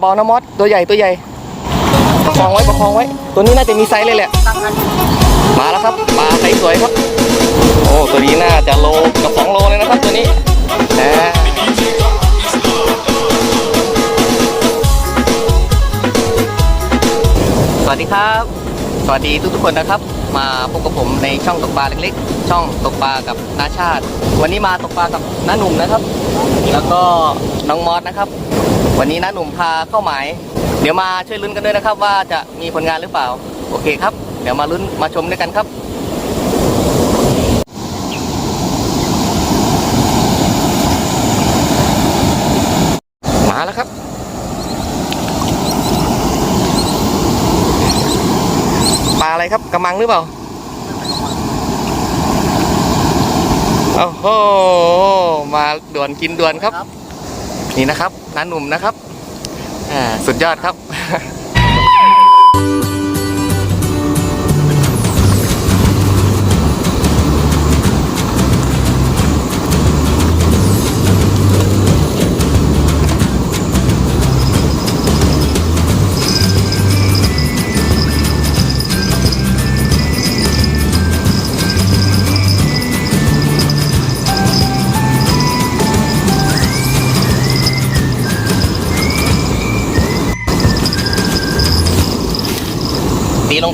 เบาๆนะมอสตัวใหญ่ตัวใหญ่ประคองไว้ประคองไว้ ตัวนี้น่าจะมีไซส์เลยแหละ มาแล้วครับปลาไซส์สวยครับ โอ้ตัวนี้น่าจะโลกับสองโลเลยนะครับตัวนี้นะสวัสดีครับ สวัสดีทุกๆคนนะครับ มาพบกับผมในช่องตกปลาเล็กๆ ช่องตกปลากับนาชาติ วันนี้มาตกปลากับน้าหนุ่มนะครับ แล้วก็น้องมอสนะครับ วันนี้น้าหนุ่มพาเข้าหมาย เดี๋ยวมาช่วยลุ้นกันด้วยนะครับ ว่าจะมีผลงานหรือเปล่า โอเคครับ เดี๋ยวมาลุ้นมาชมด้วยกันครับมาแล้วครับ ปลาอะไรครับกระมังหรือเปล่าโอ้โหมาด่วนกินด่วนครับ นี่นะครับน้าหนุ่มนะครับ อ่า สุดยอดครับ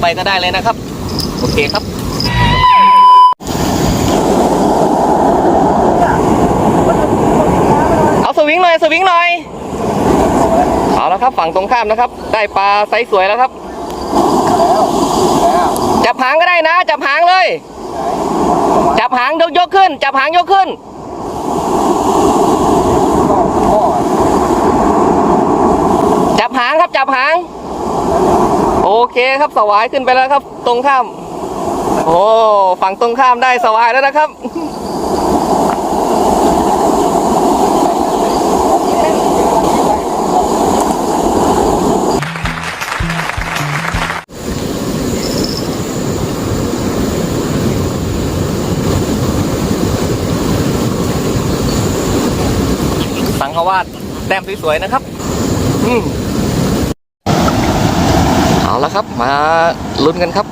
ไปก็ได้เลยนะครับ โอเคครับเอาสวิงหน่อยสวิงหน่อยเอาแล้วครับฝั่งตรงข้ามนะครับ ได้ปลาไซส์สวยแล้วครับจับหางก็ได้นะ จับหางเลย จับหางยกยกขึ้น จับหางยกขึ้น จับหางครับจับหาง โอ เคครับสวายขึ้นไปแล้วครับ ตรงข้าม โอ้ฝั่งตรงข้ามได้สวายแล้วนะครับสังขวาดแต้มสวยๆนะครับ อืม ครับ มาลุ้นกันครับ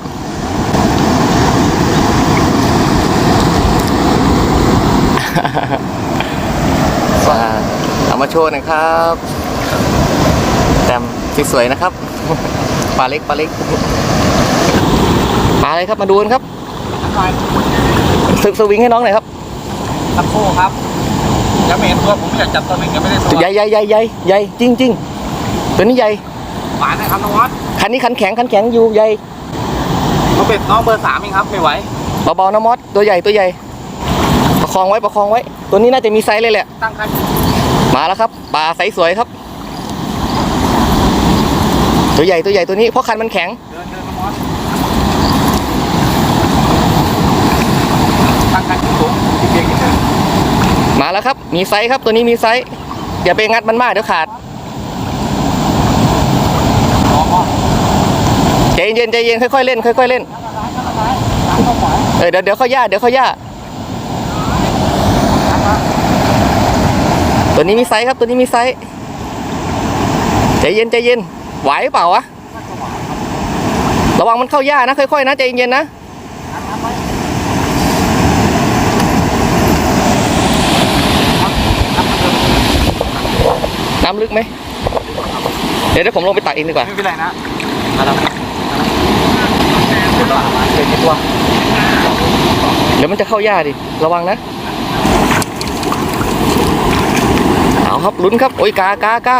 มาเอามาโชว์หน่อยครับแต้มสวยๆนะครับปลาเล็กปลาเล็กปลาอะไรครับมาดูกันครับสึกสวิงให้น้องหน่อยครับตะโคครับยังไม่เห็นตัวผมอยากจับตัวหนึ่งยังไม่ได้ตัวใหญ่ใหญ่ใหญ่ใหญ่ใหญ่จริงจริงๆตัวนี้ใหญ่ หวานนะครับน้องวัดคันนี้คันแข็งคันแข็งอยู่ใหญ่น้องเป็ดน้องเบอร์สามเองครับไม่ไหวเบาๆนะมอสตัวใหญ่ตัวใหญ่ ประคองไว้ประคองไว้ ตัวนี้น่าจะมีไซส์เลยแหละตั้งคันมาแล้วครับปลาไซส์สวยครับ ตัวใหญ่ตัวใหญ่ตัวนี้เพราะคันมันแข็งเดินเดินน้องวัดตั้งคันสูงเพียงนิดนึงมาแล้วครับ มีไซส์ครับตัวนี้มีไซส์อย่าไปงัดมันมากเดี๋ยวขาด อ๋ออ๋อ ใจเย็นใจเย็นค่อยๆเล่นค่อยๆเล่นเออเดี๋ยวเดี๋ยวเขาย่าเดี๋ยวเขาย่าตัวนี้มีไซส์ครับตัวนี้มีไซส์ใจเย็นใจเย็นไหวเปล่าวะระวังมันเข้าย่านะค่อยๆนะใจเย็นๆนะน้ำลึกไหมเดี๋ยวเดี๋ยวผมลงไปตักเองดีกว่าไม่เป็นไรนะมาแล้ว เป็นตัวเดี๋ยวมันจะเข้าหญ้าดิ ระวังนะ เอาครับลุ้นครับ โอ้ยกากากา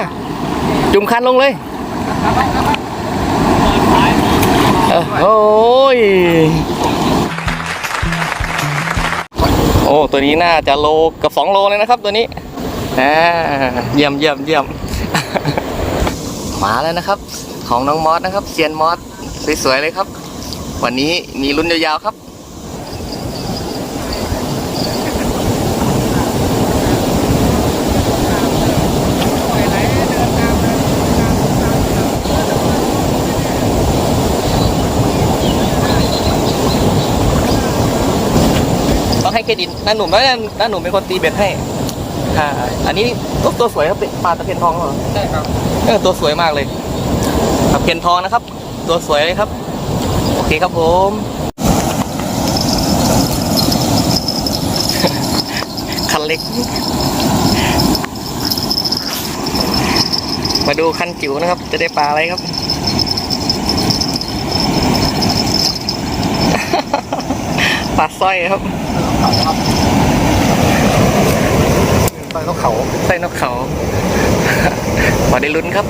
จุ่มคันลงเลยโอ้ย โอ้ ตัวนี้น่าจะโลกับสองโลเลยนะครับตัวนี้อ่าเยี่ยมเยี่ยมเยี่ยม มาแล้วนะครับ ของน้องมอสนะครับเซียนมอสสวยๆเลยครับ วันนี้มีลุ้นยาวๆครับ ต้องให้เครดิตน้าหนุ่มแล้วน้าหนุ่มเป็นคนตีเบ็ดให้อ่าอันนี้ตัวตัวสวยครับปลาตะเพียนทองเหรอใช่ครับเออตัวสวยมากเลยตะเพียนทองนะครับ ตัวสวยเลยครับโอ เคครับผม คันเล็ก มาดูคันจิ๋วนะครับ จะได้ปลาอะไรครับ ปลาสร้อยครับเขาครับไปนกเขาไส้นกเขาพอได้ลุ้นครับ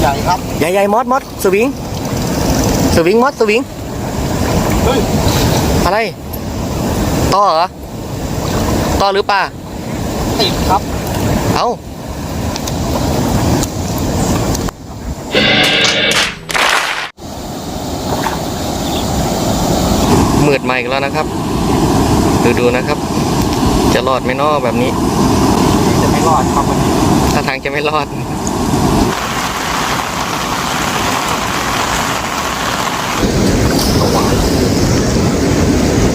ใหญ่ ครับ ใหญ่ใหญ่มอสมอสสวิง สวิงมอสสวิง เฮ้ย อะไร ต่อเหรอ ต่อหรือปลาติดครับ เอามืดมาอีกแล้วนะครับ ดูดูนะครับ จะรอดไหมนอแบบนี้ จะไม่รอดครับวันนี้ถ้าทางจะไม่รอด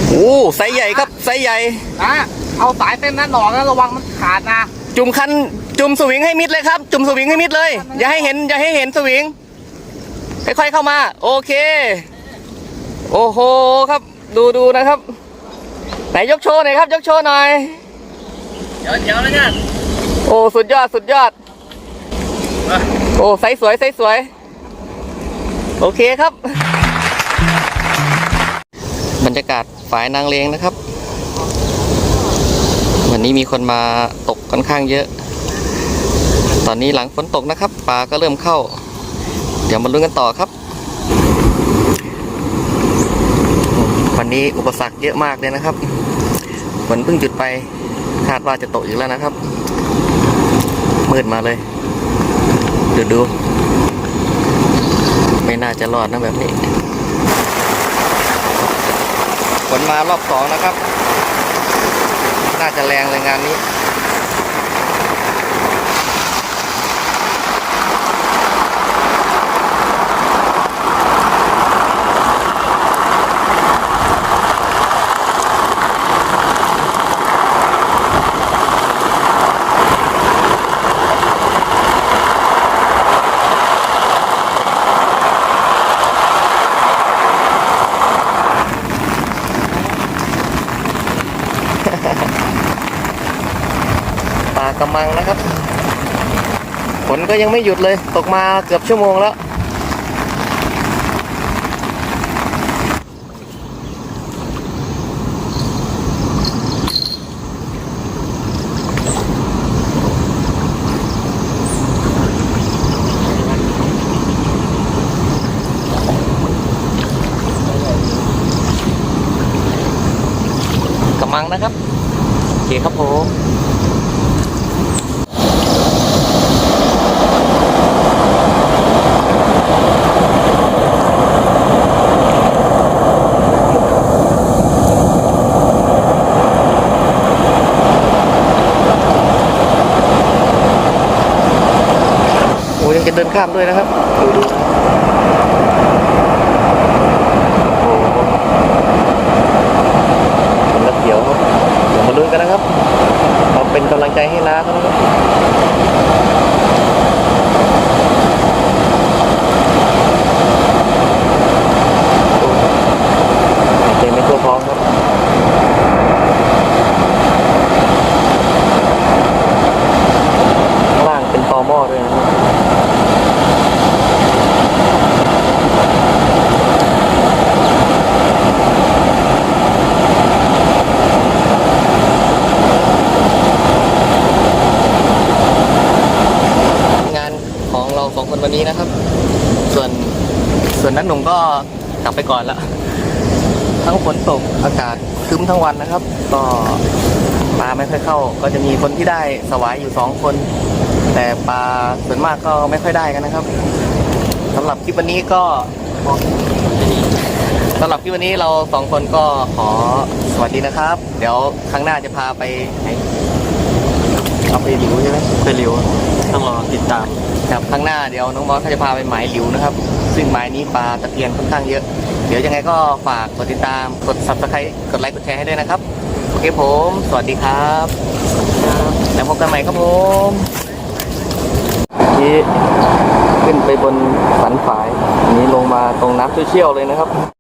โอ้ไซส์ใหญ่ครับไซส์ใหญ่นะเอาสายเส้นนั้นออกแล้วระวังมันขาดนะจุ่มคันจุ่มสวิงให้มิดเลยครับ จุ่มสวิงให้มิดเลย อย่าให้เห็นอย่าให้เห็นสวิงค่อยๆเข้ามา โอเค โอ้โหครับ ดูดูนะครับไหนยกโชว์หน่อยครับ ยกโชว์หน่อยเดี๋ยวเดี๋ยวนะเนี่ยโอ้สุดยอดสุดยอด โอ้ไซส์สวยไซส์สวย โอเคครับบ รรยากาศฝายนางเลงนะครับ วันนี้มีคนมาตกค่อนข้างเยอะ ตอนนี้หลังฝนตกนะครับปลาก็เริ่มเข้า เดี๋ยวมาลุ้นกันต่อครับ วันนี้อุปสรรคเยอะมากเลยนะครับฝนเพิ่งหยุดไปคาดว่าจะตกอีกแล้วนะครับ มืดมาเลยดูดู ไม่น่าจะรอดนะแบบนี้ ฝนมารอบสองนะครับ น่าจะแรงเลยงานนี้ากระมังนะครับ ฝนก็ยังไม่หยุดเลย ตกมาเกือบชั่วโมงแล้วกระมังนะครับ โอเคครับผม โอ้ยังจะ เดินข้ามด้วยนะครับดูดูโอ้เป็นระเขียวครับเดี๋ยวมาลุ้นกันนะครับเราเป็นกำลังใจให้น้าเขานะครับหายใจไม่ทั่วท้องครับ ข้างล่างเป็นตอหม้อด้วยนะครับ งานของเราสอง ครับ ส่วนส่วนนั้นหนุ่มก็กลับไปก่อนละทั้งฝนตกอากาศคึ้มทั้งวันนะครับ ก็ปลาไม่ค่อยเข้า ก็จะมีคนที่ได้สวายอยู่สองคน แต่ปลาส่วนมากก็ไม่ค่อยได้กันนะครับสำหรับคลิปวันนี้ก็สำหรับคลิปวันนี้เราสองคนก็ขอสวัสดีนะครับ เดี๋ยวครั้งหน้าจะพาไปไหนเอาไปหลิวใช่ไหมไปหลิวต้องรอติดตาม ครับข้างหน้าเดี๋ยวน้องมอสเขาจะพาไปหมายหลิวนะครับ ซึ่งหมายนี้ปลาตะเพียนค่อนข้างเยอะ เดี๋ยวยังไงก็ฝากกดติดตามกด subscribe กดไลค์กดแชร์ให้ด้วยนะครับ โอเคผม สวัสดีครับ แล้วพบกันใหม่ครับผมที่ขึ้นไปบนสันฝายนี้ลงมาตรงน้ำเชี่ยวเลยนะครับ